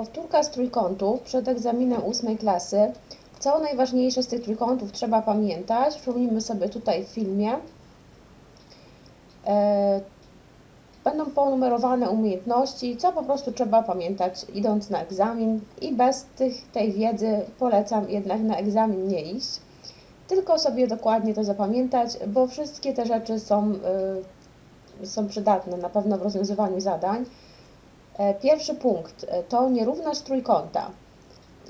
Powtórka z trójkątów przed egzaminem ósmej klasy. Co najważniejsze z tych trójkątów trzeba pamiętać. Przypomnijmy sobie tutaj w filmie. E, Będą ponumerowane umiejętności, co po prostu trzeba pamiętać idąc na egzamin i bez tych, tej wiedzy polecam jednak na egzamin nie iść, tylko sobie dokładnie to zapamiętać, bo wszystkie te rzeczy są, y, są przydatne na pewno w rozwiązywaniu zadań. E, Pierwszy punkt e, to nierówność trójkąta.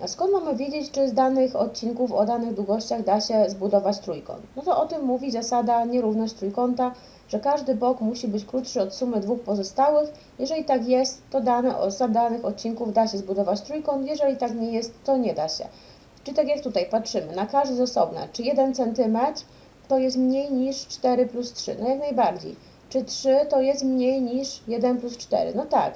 Skąd mamy wiedzieć, czy z danych odcinków o danych długościach da się zbudować trójkąt? No to o tym mówi zasada nierówność trójkąta, że każdy bok musi być krótszy od sumy dwóch pozostałych. Jeżeli tak jest, to dane, za danych odcinków da się zbudować trójkąt, jeżeli tak nie jest, to nie da się. Czyli tak jak tutaj patrzymy, na każdy z osobna, czy 1 cm to jest mniej niż 4 plus 3? No jak najbardziej. Czy 3 to jest mniej niż 1 plus 4? No tak.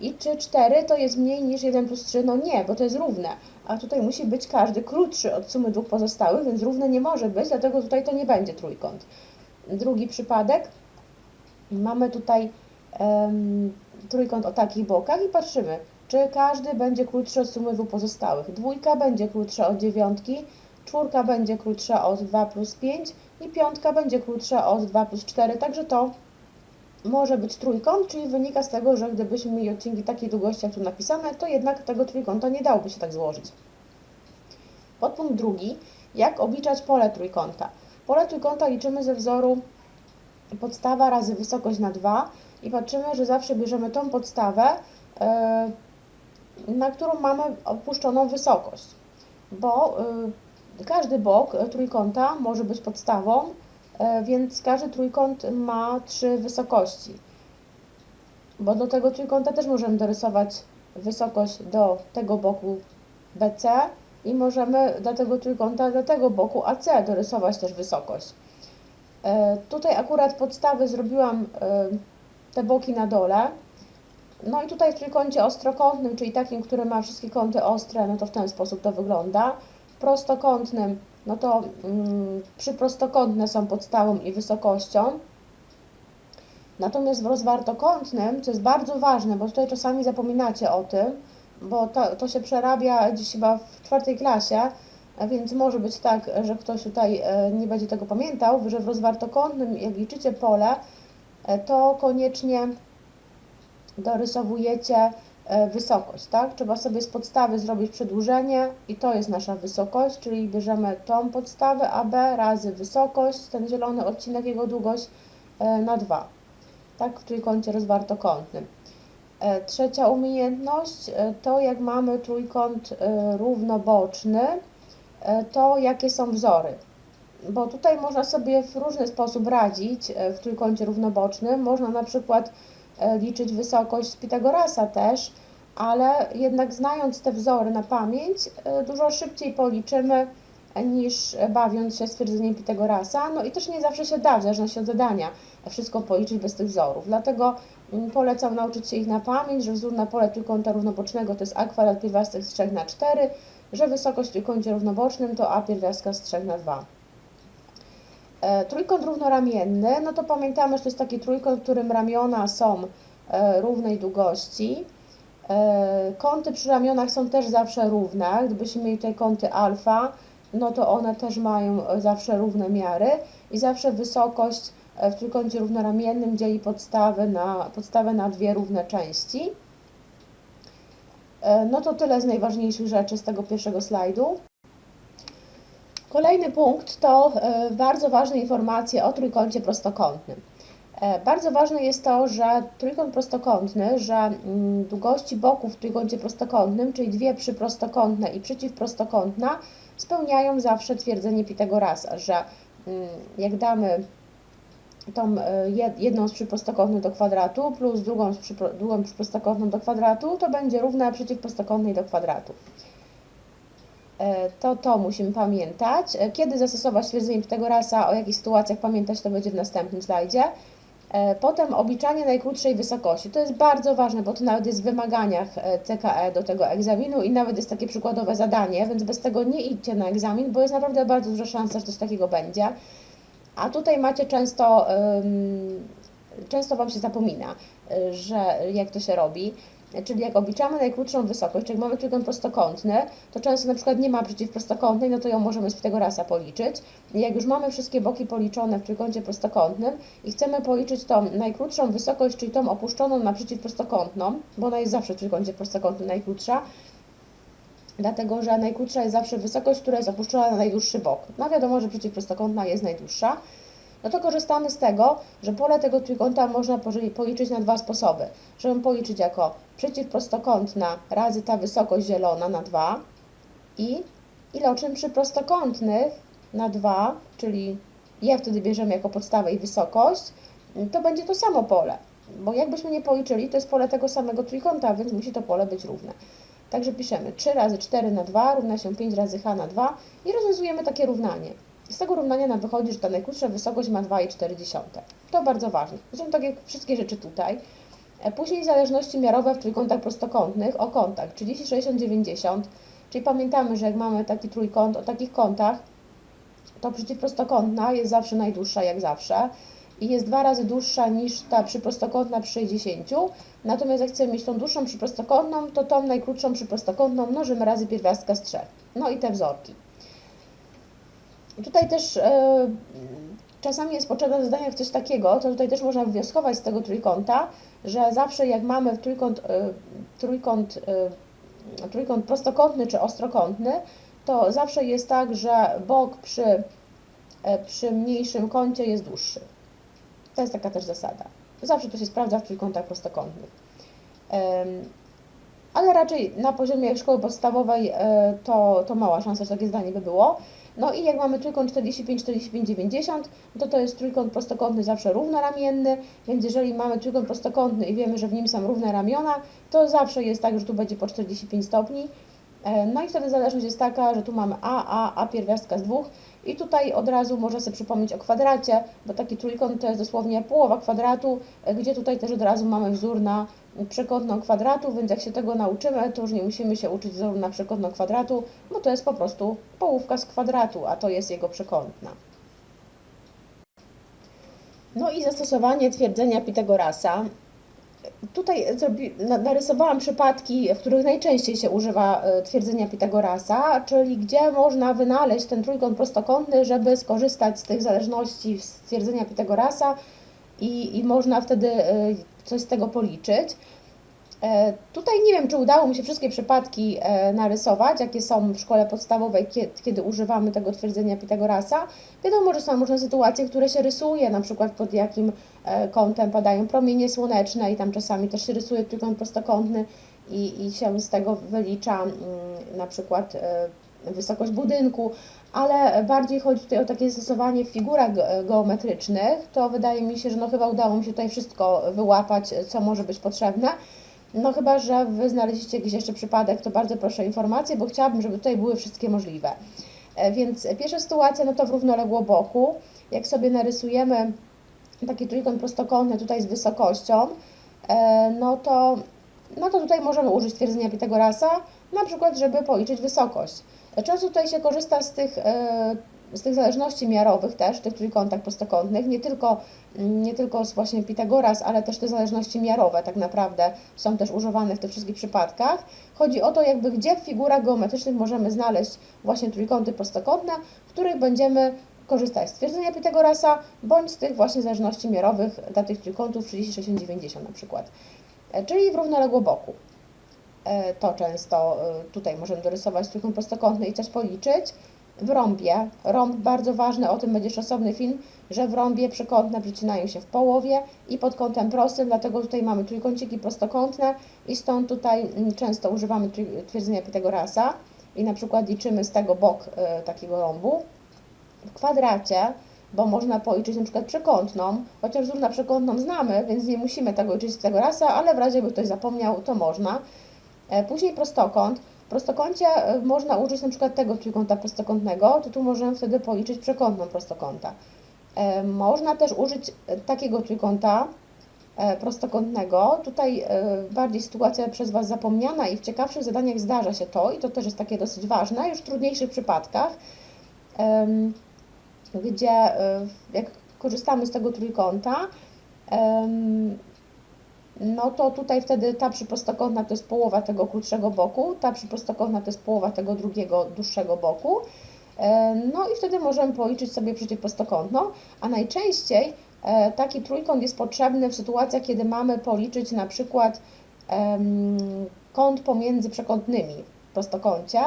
I czy 4 to jest mniej niż 1 plus 3? No nie, bo to jest równe. A tutaj musi być każdy krótszy od sumy dwóch pozostałych, więc równe nie może być, dlatego tutaj to nie będzie trójkąt. Drugi przypadek. Mamy tutaj em, trójkąt o takich bokach i patrzymy, czy każdy będzie krótszy od sumy dwóch pozostałych. Dwójka będzie krótsza od dziewiątki, czwórka będzie krótsza od 2 plus 5 i piątka będzie krótsza od 2 plus 4, także to może być trójkąt, czyli wynika z tego, że gdybyśmy mieli odcinki takiej długości, jak tu napisane, to jednak tego trójkąta nie dałoby się tak złożyć. Podpunkt drugi. Jak obliczać pole trójkąta? Pole trójkąta liczymy ze wzoru podstawa razy wysokość na 2 i patrzymy, że zawsze bierzemy tą podstawę, yy, na którą mamy opuszczoną wysokość, bo yy, każdy bok trójkąta może być podstawą, więc każdy trójkąt ma trzy wysokości. Bo do tego trójkąta też możemy dorysować wysokość do tego boku BC i możemy do tego trójkąta, do tego boku AC dorysować też wysokość. E, Tutaj akurat podstawy zrobiłam e, te boki na dole. No i tutaj w trójkącie ostrokątnym, czyli takim, który ma wszystkie kąty ostre, no to w ten sposób to wygląda. Prostokątnym, no to mm, przyprostokątne są podstawą i wysokością. Natomiast w rozwartokątnym, co jest bardzo ważne, bo tutaj czasami zapominacie o tym, bo to, to się przerabia dziś chyba w czwartej klasie, więc może być tak, że ktoś tutaj e, nie będzie tego pamiętał, że w rozwartokątnym, jak liczycie pole, e, to koniecznie dorysowujecie wysokość, tak? Trzeba sobie z podstawy zrobić przedłużenie i to jest nasza wysokość, czyli bierzemy tą podstawę AB razy wysokość, ten zielony odcinek, jego długość na 2, tak? W trójkącie rozwartokątnym. Trzecia umiejętność to jak mamy trójkąt równoboczny, to jakie są wzory. Bo tutaj można sobie w różny sposób radzić w trójkącie równobocznym. Można na przykład liczyć wysokość Pitagorasa też, ale jednak znając te wzory na pamięć, dużo szybciej policzymy niż bawiąc się stwierdzeniem Pitagorasa. No i też nie zawsze się da, w zależności od zadania, wszystko policzyć bez tych wzorów. Dlatego polecam nauczyć się ich na pamięć, że wzór na pole trójkąta równobocznego to jest a kwadrat pierwiastek z 3 na 4, że wysokość w trójkącie równobocznym to a pierwiastka z 3 na 2. E, trójkąt równoramienny, no to pamiętamy, że to jest taki trójkąt, w którym ramiona są e, równej długości. E, kąty przy ramionach są też zawsze równe. Gdybyśmy mieli tutaj kąty alfa, no to one też mają zawsze równe miary i zawsze wysokość w trójkącie równoramiennym dzieli podstawę na, podstawę na dwie równe części. No to tyle z najważniejszych rzeczy z tego pierwszego slajdu. Kolejny punkt to bardzo ważne informacje o trójkącie prostokątnym. Bardzo ważne jest to, że trójkąt prostokątny, że mm, długości boków w trójkącie prostokątnym, czyli dwie przyprostokątne i przeciwprostokątna, spełniają zawsze twierdzenie Pitagorasa, że mm, jak damy tą jedną z przyprostokątnych do kwadratu plus drugą z przypro, drugą przyprostokątną do kwadratu, to będzie równa przeciwprostokątnej do kwadratu. To to musimy pamiętać. Kiedy zastosować stwierdzenie Pitagorasa, o jakich sytuacjach pamiętać, to będzie w następnym slajdzie. Potem obliczanie najkrótszej wysokości. To jest bardzo ważne, bo to nawet jest w wymaganiach CKE do tego egzaminu i nawet jest takie przykładowe zadanie, więc bez tego nie idźcie na egzamin, bo jest naprawdę bardzo duża szansa, że coś takiego będzie. A tutaj macie często, często Wam się zapomina, że jak to się robi. Czyli jak obliczamy najkrótszą wysokość, czyli mamy trójkąt prostokątny, to często na przykład nie ma przeciwprostokątnej, no to ją możemy z Pitagorasa policzyć. I jak już mamy wszystkie boki policzone w trójkącie prostokątnym i chcemy policzyć tą najkrótszą wysokość, czyli tą opuszczoną na przeciwprostokątną, bo ona jest zawsze w trójkącie prostokątnym najkrótsza, dlatego że najkrótsza jest zawsze wysokość, która jest opuszczona na najdłuższy bok. No wiadomo, że przeciwprostokątna jest najdłuższa. No to korzystamy z tego, że pole tego trójkąta można policzyć na dwa sposoby. Żeby policzyć jako przeciwprostokątna razy ta wysokość zielona na 2 i iloczyn przyprostokątnych na 2, czyli je wtedy bierzemy jako podstawę i wysokość, to będzie to samo pole. Bo jakbyśmy nie policzyli, to jest pole tego samego trójkąta, więc musi to pole być równe. Także piszemy 3 razy 4 na 2 równa się 5 razy h na 2 i rozwiązujemy takie równanie. Z tego równania nam wychodzi, że ta najkrótsza wysokość ma 2,4. To bardzo ważne. Są tak jak wszystkie rzeczy tutaj. E, Później zależności miarowe w trójkątach prostokątnych o kątach 30, 60, 90. Czyli pamiętamy, że jak mamy taki trójkąt o takich kątach, to przeciwprostokątna jest zawsze najdłuższa jak zawsze i jest dwa razy dłuższa niż ta przyprostokątna przy 60. Natomiast jak chcemy mieć tą dłuższą przyprostokątną, to tą najkrótszą przyprostokątną mnożymy razy pierwiastka z 3. No i te wzorki. Tutaj też e, czasami jest potrzebne w coś takiego, to tutaj też można wywnioskować z tego trójkąta, że zawsze jak mamy trójkąt, e, trójkąt, e, trójkąt prostokątny czy ostrokątny, to zawsze jest tak, że bok przy, przy mniejszym kącie jest dłuższy. To jest taka też zasada. Zawsze to się sprawdza w trójkątach prostokątnych. Ale raczej na poziomie szkoły podstawowej to, to mała szansa, że takie zdanie by było. No i jak mamy trójkąt 45, 45, 90, to to jest trójkąt prostokątny zawsze równoramienny, więc jeżeli mamy trójkąt prostokątny i wiemy, że w nim są równe ramiona, to zawsze jest tak, że tu będzie po 45 stopni. E, No i wtedy zależność jest taka, że tu mamy a, a, a pierwiastka z dwóch i tutaj od razu można sobie przypomnieć o kwadracie, bo taki trójkąt to jest dosłownie połowa kwadratu, e, gdzie tutaj też od razu mamy wzór na przekątną kwadratu, więc jak się tego nauczymy, to już nie musimy się uczyć wzoru na przekątną kwadratu, bo to jest po prostu połówka z kwadratu, a to jest jego przekątna. No i zastosowanie twierdzenia Pitagorasa. Tutaj narysowałam przypadki, w których najczęściej się używa e, twierdzenia Pitagorasa, czyli gdzie można wynaleźć ten trójkąt prostokątny, żeby skorzystać z tych zależności z twierdzenia Pitagorasa i, i można wtedy e, coś z tego policzyć. E, Tutaj nie wiem, czy udało mi się wszystkie przypadki e, narysować, jakie są w szkole podstawowej, kiedy, używamy tego twierdzenia Pitagorasa. Wiadomo, że są różne sytuacje, które się rysuje, na przykład pod jakim e, kątem padają promienie słoneczne i tam czasami też się rysuje trójkąt prostokątny i, i się z tego wylicza mm, na przykład wysokość budynku, ale bardziej chodzi tutaj o takie zastosowanie w figurach ge- geometrycznych. To wydaje mi się, że no chyba udało mi się tutaj wszystko wyłapać, co może być potrzebne. No chyba, że Wy znaleźliście jakiś jeszcze przypadek, to bardzo proszę o informację, bo chciałabym, żeby tutaj były wszystkie możliwe. E, Więc pierwsza sytuacja, no to w równoległo boku. Jak sobie narysujemy taki trójkąt prostokątny tutaj z wysokością, e, no to, no to tutaj możemy użyć twierdzenia Pitagorasa, na przykład, żeby policzyć wysokość. Często tutaj się korzysta z tych, e, z tych zależności miarowych też, tych trójkątach prostokątnych, nie tylko, mm, nie tylko właśnie Pitagoras, ale też te zależności miarowe tak naprawdę są też używane w tych wszystkich przypadkach. Chodzi o to, jakby gdzie w figurach geometrycznych możemy znaleźć właśnie trójkąty prostokątne, w których będziemy korzystać z twierdzenia Pitagorasa, bądź z tych właśnie zależności miarowych dla tych trójkątów 30, 60, 90 na przykład. E, Czyli w równoległo boku. E, To często e, tutaj możemy dorysować trójkąt prostokątny i coś policzyć. W rąbie, rąb bardzo ważny, o tym będzie jeszcze osobny film, że w rąbie przekątne przecinają się w połowie i pod kątem prostym, dlatego tutaj mamy trójkąciki prostokątne i stąd tutaj mm, często używamy twierdzenia Pitagorasa i na przykład liczymy z tego bok e, takiego rąbu. W kwadracie, bo można policzyć na przykład przekątną, chociaż wzór na przekątną znamy, więc nie musimy tego liczyć z Pitagorasa, ale w razie by ktoś zapomniał, to można. E, Później prostokąt. W prostokącie e, można użyć na przykład tego trójkąta prostokątnego, to tu możemy wtedy policzyć przekątną prostokąta. E, Można też użyć e, takiego trójkąta prostokątnego. Tutaj bardziej sytuacja przez Was zapomniana i w ciekawszych zadaniach zdarza się to i to też jest takie dosyć ważne, już w trudniejszych przypadkach, gdzie jak korzystamy z tego trójkąta, no to tutaj wtedy ta przyprostokątna to jest połowa tego krótszego boku, ta przyprostokątna to jest połowa tego drugiego dłuższego boku. E, No i wtedy możemy policzyć sobie przeciwprostokątną, a najczęściej e, taki trójkąt jest potrzebny w sytuacjach, kiedy mamy policzyć na przykład kąt pomiędzy przekątnymi w prostokącie,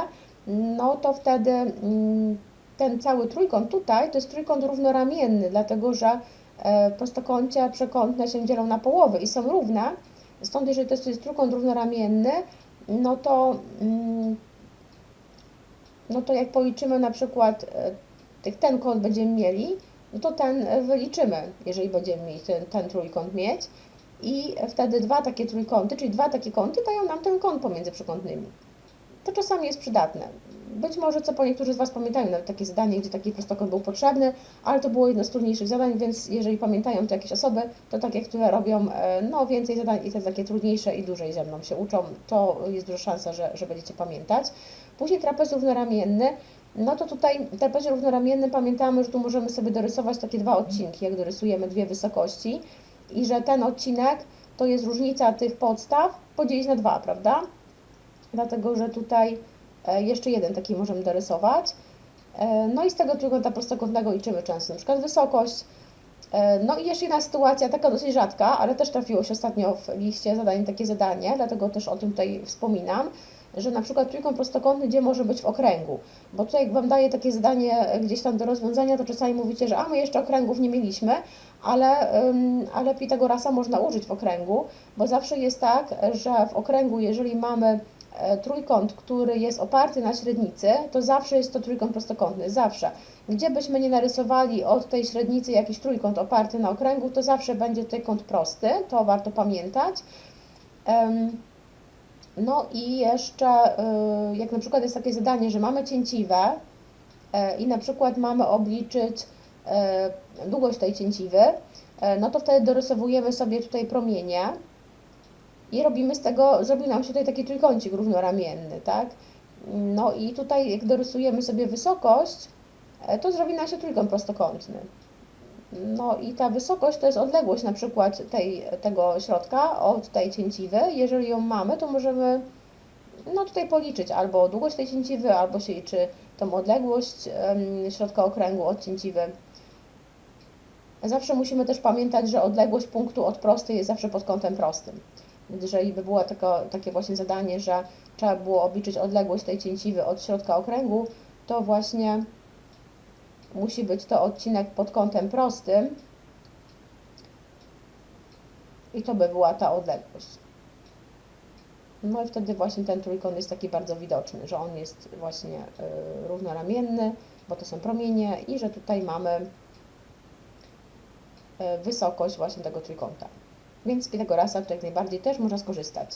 no to wtedy mm, ten cały trójkąt tutaj to jest trójkąt równoramienny, dlatego że e, w prostokącie przekątne się dzielą na połowy i są równe. Stąd jeżeli to jest, trójkąt równoramienny, no to, mm, no to jak policzymy na przykład e, ten kąt będziemy mieli, no to ten wyliczymy, jeżeli będziemy ten, ten trójkąt mieć. I wtedy dwa takie trójkąty, czyli dwa takie kąty dają nam ten kąt pomiędzy przekątnymi. To czasami jest przydatne. Być może co po niektórzy z Was pamiętają nawet takie zadanie, gdzie taki prostokąt był potrzebny, ale to było jedno z trudniejszych zadań, więc jeżeli pamiętają to jakieś osoby, to takie, które robią e, no, więcej zadań i te takie trudniejsze i dłużej ze mną się uczą, to jest duża szansa, że, że będziecie pamiętać. Później trapez równoramienny. No to tutaj w trapezie równoramiennym pamiętamy, że tu możemy sobie dorysować takie dwa odcinki, jak dorysujemy dwie wysokości i że ten odcinek to jest różnica tych podstaw podzielić na dwa, prawda? Dlatego, że tutaj e, jeszcze jeden taki możemy dorysować. E, No i z tego trójkąta prostokątnego liczymy często na przykład wysokość. E, No i jeszcze jedna sytuacja, taka dosyć rzadka, ale też trafiło się ostatnio w liście zadań takie zadanie, dlatego też o tym tutaj wspominam, że na przykład trójkąt prostokątny gdzie może być w okręgu, bo tutaj jak Wam daję takie zadanie gdzieś tam do rozwiązania, to czasami mówicie, że a my jeszcze okręgów nie mieliśmy, ale, ale Pitagorasa można użyć w okręgu, bo zawsze jest tak, że w okręgu, jeżeli mamy trójkąt, który jest oparty na średnicy, to zawsze jest to trójkąt prostokątny, zawsze. Gdzie byśmy nie narysowali od tej średnicy jakiś trójkąt oparty na okręgu, to zawsze będzie tutaj kąt prosty, to warto pamiętać. No i jeszcze, y, jak na przykład jest takie zadanie, że mamy cięciwe e, i na przykład mamy obliczyć e, długość tej cięciwy, e, no to wtedy dorysowujemy sobie tutaj promienie i robimy z tego, zrobił nam się tutaj taki trójkącik równoramienny, tak? No i tutaj jak dorysujemy sobie wysokość, e, to zrobi nam się trójkąt prostokątny. No i ta wysokość to jest odległość na przykład tej, tego środka od tej cięciwy. Jeżeli ją mamy, to możemy no tutaj policzyć albo długość tej cięciwy, albo się liczy tą odległość środka okręgu od cięciwy. Zawsze musimy też pamiętać, że odległość punktu od prostej jest zawsze pod kątem prostym. Jeżeli by było takie właśnie zadanie, że trzeba było obliczyć odległość tej cięciwy od środka okręgu, to właśnie musi być to odcinek pod kątem prostym i to by była ta odległość. No i wtedy właśnie ten trójkąt jest taki bardzo widoczny, że on jest właśnie y, równoramienny, bo to są promienie i że tutaj mamy y, wysokość właśnie tego trójkąta. Więc z Pitagorasa jak najbardziej też można skorzystać.